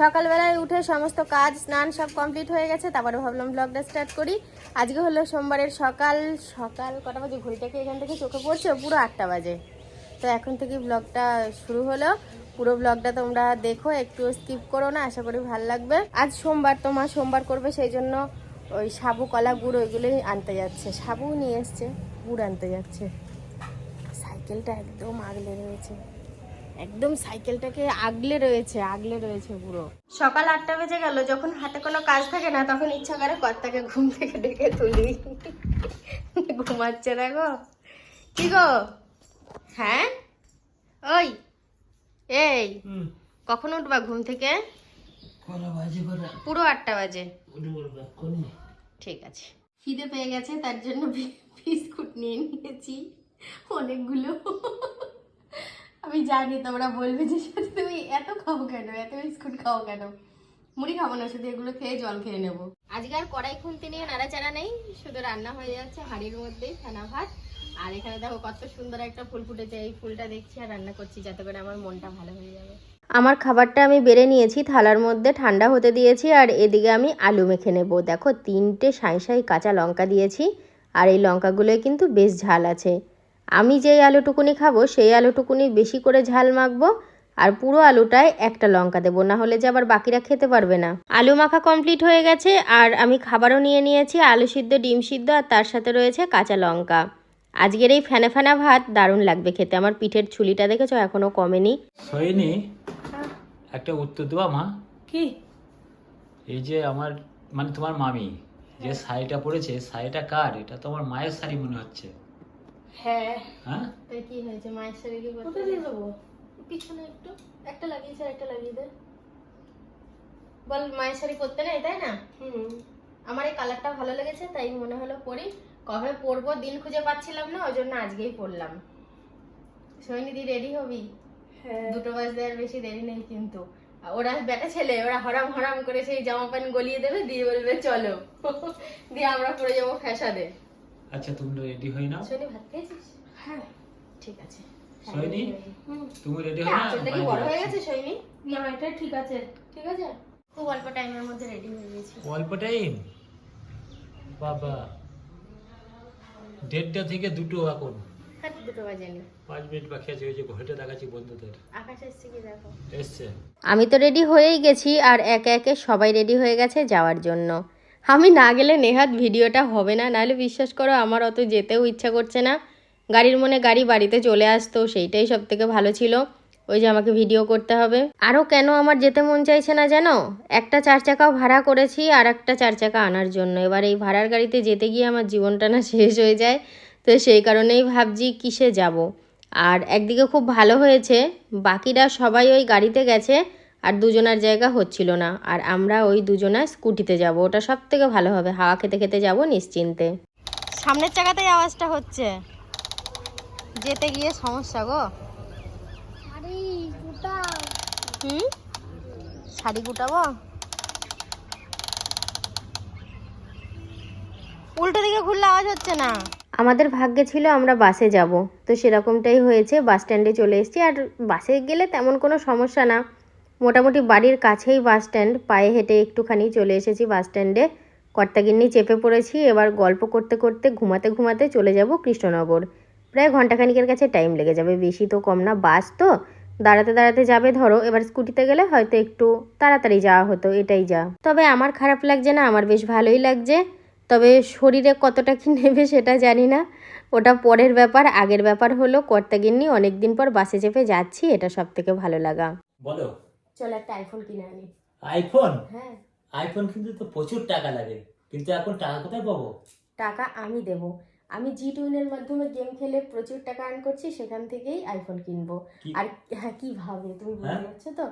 সকালবেলায় উঠে সমস্ত কাজ, স্নান সব কমপ্লিট হয়ে গেছে, তারপরে ভাবলাম ব্লগটা স্টার্ট করি। আজকে হলো সোমবারের সকাল সকাল কটা বাজে ঘড়িটাকে এখান থেকে চোখে পড়ছে? পুরো আটটা বাজে। তো এখন থেকে ব্লগটা শুরু হলো। পুরো ব্লগটা তোমরা দেখো একটু স্কিপ করো না, আশা করি ভালো লাগবে। আজ সোমবার তো মা সোমবার করবে সেই জন্য ওই সাবু, কলা গুড় ওইগুলোই আনতে যাচ্ছে। সাবু নিয়ে এসছে, গুড় আনতে যাচ্ছে। সাইকেলটা একদম আগলে রয়েছে। একদম সাইকেলটাকে আগলে রয়েছে আগলে রয়েছে পুরো। সকাল আটটা বেজে গেল যখন হাতে কোনো কাজ থাকে না তখন ইচ্ছা করে কর্তাকে ঘুম থেকে ডেকে তুলি। ঘুমাচ্ছে দেখো কি গো? হ্যাঁ? ওই এই কখন উঠবা ঘুম থেকে? পুরো আটটা বাজে। ঠিক আছে। খিদে পেয়ে গেছে তার জন্য বিস্কুট নিয়ে নিয়েছি। অনেকগুলো। আমি জানি তোমরা বলবে যে তুমি এত খাও কেন? এত বিস্কুট খাও কেন? মুড়ি খাব না শুধু এগুলো খেয়ে জল খেয়ে নেব। আজকে আর কড়াই খুনতে নিয়ে নাড়াচাড়া নেই শুধু রান্না হয়ে যাচ্ছে হাঁড়ির মধ্যেই ফেনা ভাত। আর এখানে দেখো কত সুন্দর একটা ফুল ফুটেছে এই ফুলটা দেখছি আর রান্না করছি যাতে করে আমার মনটা ভালো হয়ে যাবে। আমার খাবারটা আমি বেড়ে নিয়েছি থালার মধ্যে ঠান্ডা হতে দিয়েছি আর এদিকে আমি আলু মেখে নেব। দেখো তিনটে সাই সাই কাঁচা লঙ্কা দিয়েছি আর এই লঙ্কাগুলোয় কিন্তু বেশ ঝাল আছে। আমি যেই আলুটুকুনি খাব সেই আলুটুকুনি বেশি করে ঝাল মাখবো আর পুরো আলুটায় একটা লঙ্কা দেবো না হলে যে আবার বাকিরা খেতে পারবে না। আলু মাখা কমপ্লিট হয়ে গেছে আর আমি খাবারও নিয়ে নিয়েছি আলু সিদ্ধ ডিম সিদ্ধ আর তার সাথে রয়েছে কাঁচা লঙ্কা। আজকের এই ফ্যানা ফ্যানা ভাত দারুণ লাগবে খেতে আমার পিঠের ছুলিটা দেখেছ এখনও কমেনি। সইনি একটা উত্তর দেওয়া মা? কি? এই যে আমার মানে তোমার মামি যে শাড়িটা পরেছে শাড়িটা কার? এটা তো আমার মায়ের শাড়ি মনে হচ্ছে। হ্যাঁ। হ্যাঁ? তাই কি হয়েছে? মায়ের শাড়ি কি কোথায় দিয়ে দেবো পিছনে একটু। একটা লাগিয়েছে একটা লাগিয়ে দে। বল মায়ের শাড়ি পরতে নেই তাই না? হুম। আমার এই কালারটা ভালো লেগেছে তাই মনে হলো পরি। কবে পরবো? দিন খুঁজে পাচ্ছিলাম না ওই জন্য আজকেই পরলাম। সৈনিধি রেডি হবি? দুটো বাজতে আর বেশি দেরি নেই কিন্তু। ওরা বেটা ছেলে ওরা হরাম হরাম করে সেই জামা প্যান্ট গলিয়ে দেবে দিয়ে বলবে চলো। দিয়ে আমরা পরে যাব ফ্যাশানে আচ্ছা তোমরা রেডি হয়ে নাও। সৈনি ভাত খেয়েছিস? হ্যাঁ। ঠিক আছে। হ্যাঁ, সৈনি তুমি রেডি হয়ে নাও আঁচলটা কি বড় হয়ে গেছে সৈনি? না এটা ঠিক আছে। ঠিক আছে? খুব অল্প টাইমের মধ্যে রেডি হয়ে গেছি। অল্প টাইম? বাবা। দেড়টা থেকে দুটো এখন। হ্যাঁ দুটো বাজেনি। পাঁচ মিনিট বাকি আছে ওই যে ঘড়িটা দেখাচ্ছি বন্ধুদের। আকাশ এসছে কি দেখো? এসছে। আমি তো রেডি হয়েই গেছি আর একে একে সবাই রেডি হয়ে গেছে যাওয়ার জন্য। আমি না গেলে নেহাত ভিডিওটা হবে না। নাহলে বিশ্বাস করো, আমার অত যেতেও ইচ্ছা করছে না। গাড়ির মনে গাড়ি বাড়িতে চলে আসতো, সেইটাই সব থেকে ভালো ছিল। ওই যে আমাকে ভিডিও করতে হবে। আরও কেন আমার যেতে মন চাইছে না জানো? একটা চার চাকাও ভাড়া করেছি আর একটা চার চাকা আনার জন্য। এবার এই ভাড়ার গাড়িতে যেতে গিয়ে আমার জীবনটা না শেষ হয়ে যায়। তো সেই কারণেই ভাবছি কিসে যাব? আর একদিকে খুব ভালো হয়েছে, বাকিরা সবাই ওই গাড়িতে গেছে। আর দুজনার জায়গা হচ্ছিল না। আর আমরা ওই দুজনা স্কুটিতে যাব। ওটা সব থেকে ভালো হবে। হাওয়া খেতে খেতে যাব নিশ্চিন্তে। সামনের চাকাতেই আওয়াজটা হচ্ছে। যেতে গিয়ে সমস্যা গো। হুম? শাড়ি গুটাবো? উল্টো দিকে ঘুরলে আওয়াজ হচ্ছে না। আমাদের ভাগ্যে ছিল আমরা বাসে যাব। তো সেরকমটাই হয়েছে। বাস স্ট্যান্ডে চলে এসেছি। আর বাসে গেলে তেমন কোনো সমস্যা না। মোটামুটি বাড়ির কাছেই বাস স্ট্যান্ড। পায়ে হেঁটে একটুখানি চলে এসেছি বাস স্ট্যান্ডে। কর্তাগিন্নি চেপে পড়েছি, এবার গল্প করতে করতে ঘুমাতে ঘুমাতে চলে যাব কৃষ্ণনগর। প্রায় ঘন্টাখানিকের কাছে টাইম লেগে যাবে, বেশি তো কম না, বাস তো। দাঁড়াতে দাঁড়াতে যাবে ধরো, এবার স্কুটিতে গেলে হয়তো একটু তাড়াতাড়ি যাওয়া হতো, এটাই যা। তবে আমার খারাপ লাগছে না, আমার বেশ ভালোই লাগছে। তবে শরীরে কতটা কি নেবে সেটা জানি না। ওটা পরের ব্যাপার, আগের ব্যাপার হলো, কর্তাগিন্নি অনেকদিন পর বাসে চেপে যাচ্ছি, এটা সব থেকে ভালো লাগা। বলো। চল একটা আইফোন কিনে আনি। আইফোন হ্যাঁ। আইফোন কিন্তু তো প্রচুর টাকা লাগে। কিন্তু এখন টাকা কোথায় পাবো? টাকা আমি দেব। আমি জি টুইনের মাধ্যমে গেম খেলে প্রচুর টাকা আর্ন করছি সেখান থেকেই আইফোন কিনবো। আর হ্যাঁ কীভাবে তুমি বুঝতে হ্যাঁ? পারছ তো?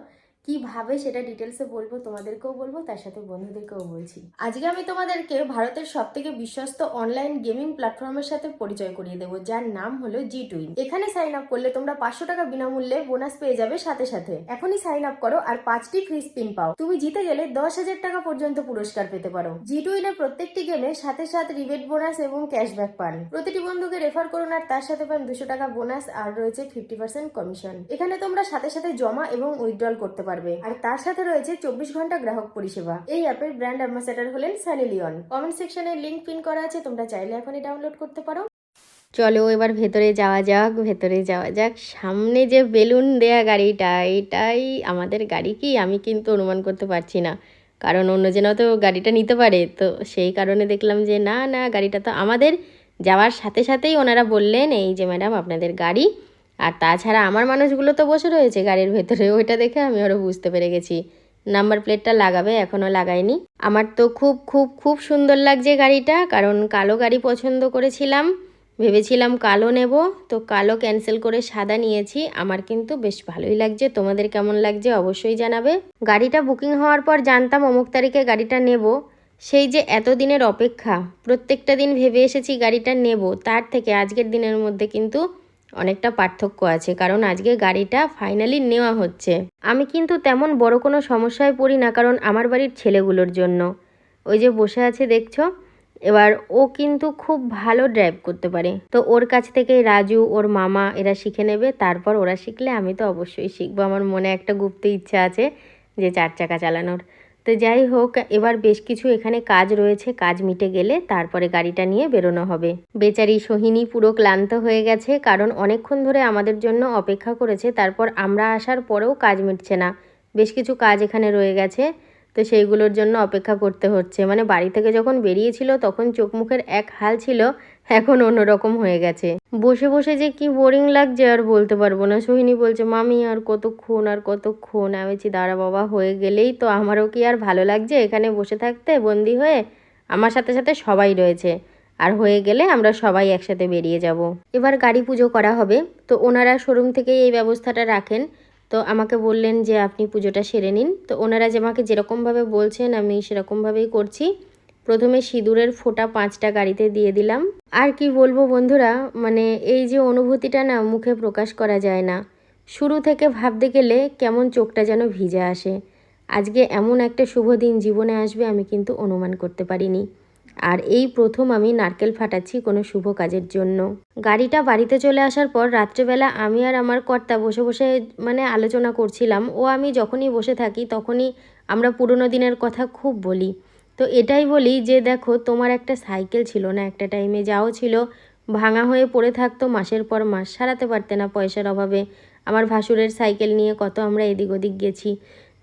কীভাবে সেটা ডিটেলসে বলব, তোমাদেরকেও বলব, তার সাথে বন্ধুদেরকেও বলছি। আজকে আমি তোমাদেরকে ভারতের সব থেকে বিশ্বস্ত অনলাইন গেমিং প্ল্যাটফর্মের সাথে পরিচয় করিয়ে দেবো, যার নাম হলো জি টুইন এখানে সাইন আপ করলে তোমরা পাঁচশো টাকা বিনামূল্যে বোনাস পেয়ে যাবে সাথে সাথে। এখনই সাইন আপ করো আর পাঁচটি ফ্রি স্পিন পাও। তুমি জিতে গেলে দশ হাজার টাকা পর্যন্ত পুরস্কার পেতে পারো। জি টুইনের প্রত্যেকটি গেমে সাথে সাথে রিবেট বোনাস এবং ক্যাশব্যাক পান। প্রতিটি বন্ধুকে রেফার করুন আর তার সাথে পান দুশো টাকা বোনাস আর রয়েছে ফিফটি পার্সেন্ট কমিশন এখানে তোমরা সাথে সাথে জমা এবং উইথড্রল করতে পারবে। পারবে। আর তার সাথে রয়েছে চব্বিশ ঘণ্টা গ্রাহক পরিষেবা। এই অ্যাপের ব্র্যান্ড অ্যাম্বাসেডার হলেন সানি লিওন। কমেন্ট সেকশনে লিঙ্ক পিন করা আছে, তোমরা চাইলে এখনই ডাউনলোড করতে পারো। চলো এবার ভেতরে যাওয়া যাক, ভেতরে যাওয়া যাক। সামনে যে বেলুন দেয়া গাড়িটা, এটাই আমাদের গাড়ি কি? আমি কিন্তু অনুমান করতে পারছি না। কারণ অন্যজনও তো গাড়িটা নিতে পারে, তো সেই কারণে দেখলাম যে না না, গাড়িটা তো আমাদের। যাওয়ার সাথে সাথেই ওনারা বললেন, এই যে ম্যাডাম, আপনাদের গাড়ি। আর তাছাড়া আমার মানুষগুলো তো বসে রয়েছে গাড়ির ভেতরে, ওইটা দেখে আমি আরও বুঝতে পেরে গেছি। নাম্বার প্লেটটা লাগাবে এখনও লাগায়নি আমার তো খুব খুব খুব সুন্দর লাগছে গাড়িটা, কারণ কালো গাড়ি পছন্দ করেছিলাম। ভেবেছিলাম কালো নেব, তো কালো ক্যান্সেল করে সাদা নিয়েছি। আমার কিন্তু বেশ ভালোই লাগছে, তোমাদের কেমন লাগছে অবশ্যই জানাবে। গাড়িটা বুকিং হওয়ার পর জানতাম অমুক তারিখে গাড়িটা নেব। সেই যে এতদিনের অপেক্ষা, প্রত্যেকটা দিন ভেবে এসেছি গাড়িটা নেব। তার থেকে আজকের দিনের মধ্যে কিন্তু অনেকটা পার্থক্য আছে, কারণ আজকে গাড়িটা ফাইনালি নেওয়া হচ্ছে। আমি কিন্তু তেমন বড় কোনো সমস্যায় পড়ি না, কারণ আমার বাড়ির ছেলেগুলোর জন্য। ওই যে বসে আছে, দেখছ? এবার ও কিন্তু খুব ভালো ড্রাইভ করতে পারে। তো ওর কাছ থেকে রাজু, ওর মামা, এরা শিখে নেবে, তারপর ওরা শিখলে আমি তো অবশ্যই শিখব। আমার মনে একটা গুপ্ত ইচ্ছা আছে যে চার চাকা চালানোর। তো যাই হোক, এবার বেশ কিছু এখানে কাজ রয়েছে। কাজ মিটে গেলে তারপরে গাড়িটা নিয়ে বেরোনো হবে। বেচারি সোহিনী পুরো ক্লান্ত হয়ে গেছে, কারণ অনেকক্ষণ ধরে আমাদের জন্য অপেক্ষা করেছে, তারপর আমরা আসার পরেও কাজ মিটছে না। বেশ কিছু কাজ এখানে রয়ে গেছে, তো সেইগুলোর জন্য অপেক্ষা করতে হচ্ছে। মানে বাড়ি থেকে যখন বেরিয়েছিল, তখন চোখ মুখের এক হাল ছিল এখন অন্যরকম হয়ে গেছে। বসে বসে যে কি বোরিং লাগছে আর বলতে পারব না। সোহিনী বলছে, মামি, আর কতক্ষণ আর কতক্ষণ? আমি বলছি, দাঁড়া বাবা, হয়ে গেলেই তো আমারও কি আর ভালো লাগছে এখানে বসে থাকতে, বন্দি হয়ে? আমার সাথে সাথে সবাই রয়েছে। আর হয়ে গেলে আমরা সবাই একসাথে বেরিয়ে যাব। এবার গাড়ি পুজো করা হবে। তো ওনারা শোরুম থেকেই এই ব্যবস্থাটা রাখেন। তো আমাকে বললেন যে, আপনি পুজোটা সেরে নিন। তো ওনারা যে আমাকে যেরকমভাবে বলছেন, আমি সেরকমভাবেই করছি। প্রথমে সিঁদুরের ফোঁটা পাঁচটা গাড়িতে দিয়ে দিলাম। আর কি বলব বন্ধুরা মানে এই যে অনুভূতিটা না মুখে প্রকাশ করা যায় না। শুরু থেকে ভাবতে গেলে কেমন চোখটা যেন ভিজে আসে। আজকে এমন একটা শুভ দিন জীবনে আসবে আমি কিন্তু অনুমান করতে পারিনি। আর এই প্রথম আমি নারকেল ফাটাচ্ছি কোনো শুভ কাজের জন্য। গাড়িটা বাড়িতে চলে আসার পর রাত্রেবেলা আমি আর আমার কর্তা বসে বসে মানে আলোচনা করছিলাম। ও আমি যখনই বসে থাকি তখনই আমরা পুরনো দিনের কথা খুব বলি। তো এটাই বলি যে দেখো, তোমার একটা সাইকেল ছিল না, একটা টাইমে যাও ছিল, ভাঙা হয়ে পড়ে থাকতো মাসের পর মাস, সারাতে পারতে না পয়সার অভাবে। আমার ভাসুরের সাইকেল নিয়ে কত আমরা এদিক ওদিক গেছি।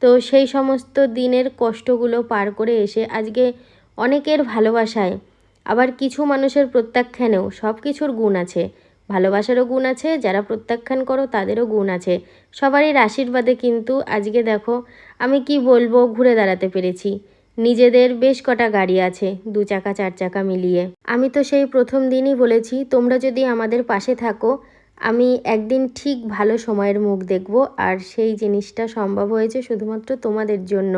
তো সেই সমস্ত দিনের কষ্টগুলো পার করে এসে আজকে অনেকের ভালোবাসায়, আবার কিছু মানুষের প্রত্যাখ্যানেও সব কিছুর গুণ আছে। ভালোবাসারও গুণ আছে, যারা প্রত্যাখ্যান করো তাদেরও গুণ আছে। সবারই আশীর্বাদে কিন্তু আজকে দেখো, আমি কি বলব, ঘুরে দাঁড়াতে পেরেছি। নিজেদের বেশ কটা গাড়ি আছে, দু চাকা, চার চাকা মিলিয়ে। আমি তো সেই প্রথম দিনই বলেছি, তোমরা যদি আমাদের পাশে থাকো, আমি একদিন ঠিক ভালো সময়ের মুখ দেখব আর সেই জিনিসটা সম্ভব হয়েছে শুধুমাত্র তোমাদের জন্য।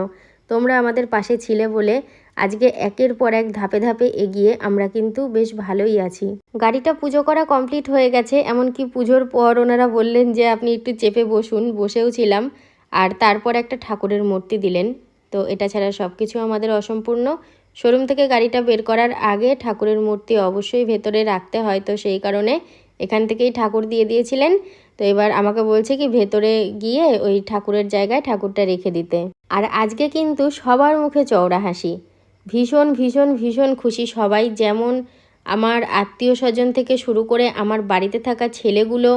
তোমরা আমাদের পাশে ছিলে বলে আজকে একের পর এক ধাপে ধাপে এগিয়ে আমরা কিন্তু বেশ ভালোই আছি। গাড়িটা পুজো করা কমপ্লিট হয়ে গেছে, এমনকি পুজোর পর ওনারা বললেন যে আপনি একটু চেপে বসুন, বসেও ছিলাম। আর তারপর একটা ঠাকুরের মূর্তি দিলেন। তো এটা ছাড়া সব কিছু আমাদের অসম্পূর্ণ। শোরুম থেকে গাড়িটা বের করার আগে ঠাকুরের মূর্তি অবশ্যই ভেতরে রাখতে হয়, তো সেই কারণে এখান থেকেই ঠাকুর দিয়ে দিয়েছিলেন। তো এবার আমাকে বলছে কি, ভেতরে গিয়ে ওই ঠাকুরের জায়গায় ঠাকুরটা রেখে দিতে। আর আজকে কিন্তু সবার মুখে চওড়া হাসি। ভীষণ ভীষণ ভীষণ খুশি সবাই। যেমন আমার আত্মীয় স্বজন থেকে শুরু করে আমার বাড়িতে থাকা ছেলেগুলো,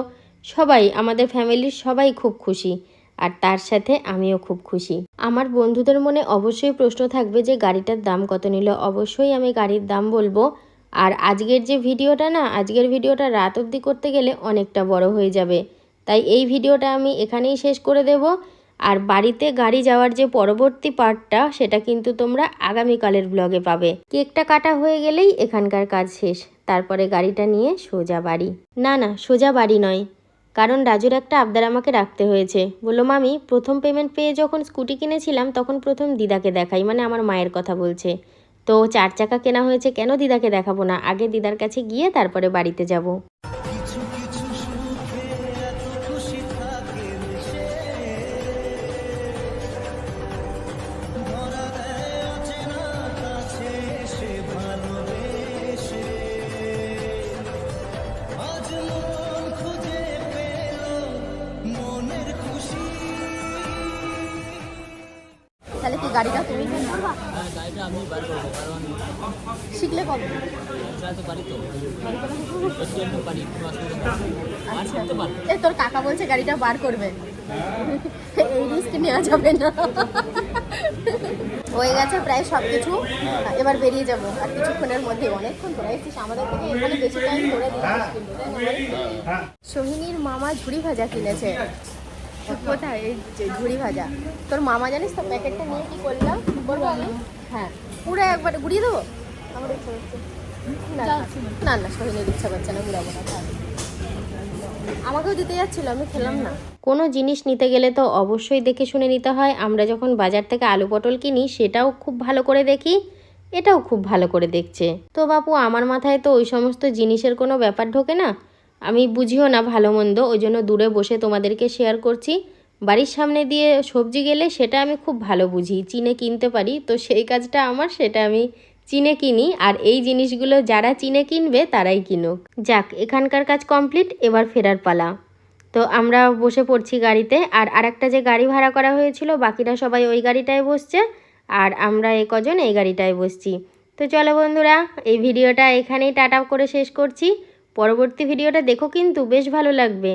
সবাই, আমাদের ফ্যামিলির সবাই খুব খুশি। আর তার সাথে আমিও খুব খুশি। আমার বন্ধুদের মনে অবশ্যই প্রশ্ন থাকবে যে গাড়িটার দাম কত নিল। অবশ্যই আমি গাড়ির দাম বলব। আর আজকের যে ভিডিওটা না, আজকের ভিডিওটা রাত অবধি করতে গেলে অনেকটা বড় হয়ে যাবে। তাই এই ভিডিওটা আমি এখানেই শেষ করে দেব। আর বাড়িতে গাড়ি যাওয়ার যে পরবর্তী পার্টটা, সেটা কিন্তু তোমরা আগামীকালের ব্লগে পাবে। কেকটা কাটা হয়ে গেলেই এখানকার কাজ শেষ। তারপরে গাড়িটা নিয়ে সোজা বাড়ি। না না, সোজা বাড়ি নয়। কারণ রাজুর একটা আবদার আমাকে রাখতে হয়েছে। বলল, মামি, প্রথম পেমেন্ট পেয়ে যখন স্কুটি কিনেছিলাম, তখন প্রথম দিদাকে দেখাই মানে আমার মায়ের কথা বলছে। তো চার চাকা কেনা হয়েছে কেন দিদাকে দেখাবো না? আগে দিদার কাছে গিয়ে তারপরে বাড়িতে যাব। তাহলে কি গাড়িটা তুমি হ্যাঁ শিখলে কবে? তোর কাকা বলছে গাড়িটা বার করবে। এই রিস্ক নেওয়া যাবে না। হয়ে গেছে প্রায় সব কিছু এবার বেরিয়ে যাব। আর কিছুক্ষণের মধ্যে অনেকক্ষণ ধরে এসেছিস। আমাদের থেকে এখানে বেশি টাইম ধরে দিয়েছিস না? সোহিনীর মামা ঝুড়ি ভাজা কিনেছে। তোর মামা জানিস তো প্যাকেটটা নিয়ে কি করলাম? হ্যাঁ। পুরো একবার ঘুরিয়ে দেবো? না, না। না ইচ্ছা করছে না ঘুরাবো না। আমাকেও দিতে যাচ্ছিল আমি খেলাম না। কোনো জিনিস নিতে গেলে তো অবশ্যই দেখে শুনে নিতে হয়। আমরা যখন বাজার থেকে আলু পটল কিনি সেটাও খুব ভালো করে দেখি এটাও খুব ভালো করে দেখছে। তো বাপু আমার মাথায় তো ওই সমস্ত জিনিসের কোনো ব্যাপার ঢোকে না? আমি বুঝিও না ভালো মন্দ, ওই জন্য দূরে বসে তোমাদেরকে শেয়ার করছি। বাড়ির সামনে দিয়ে সবজি গেলে সেটা আমি খুব ভালো বুঝি, চিনে কিনতে পারি। তো সেই কাজটা আমার, সেটা আমি চিনে কিনি। আর এই জিনিসগুলো যারা চিনে কিনবে, তারাই কিনুক। যাক, এখানকার কাজ কমপ্লিট এবার ফেরার পালা। তো আমরা বসে পড়ছি গাড়িতে, আর আরেকটা যে গাড়ি ভাড়া করা হয়েছিল, বাকিরা সবাই ওই গাড়িটায় বসছে, আর আমরা এ কজন এই গাড়িটায় বসছি। তো চলো বন্ধুরা, এই ভিডিওটা এখানেই টাটা করে শেষ করছি। পরবর্তী ভিডিওটা দেখো কিন্তু বেশ ভালো লাগবে।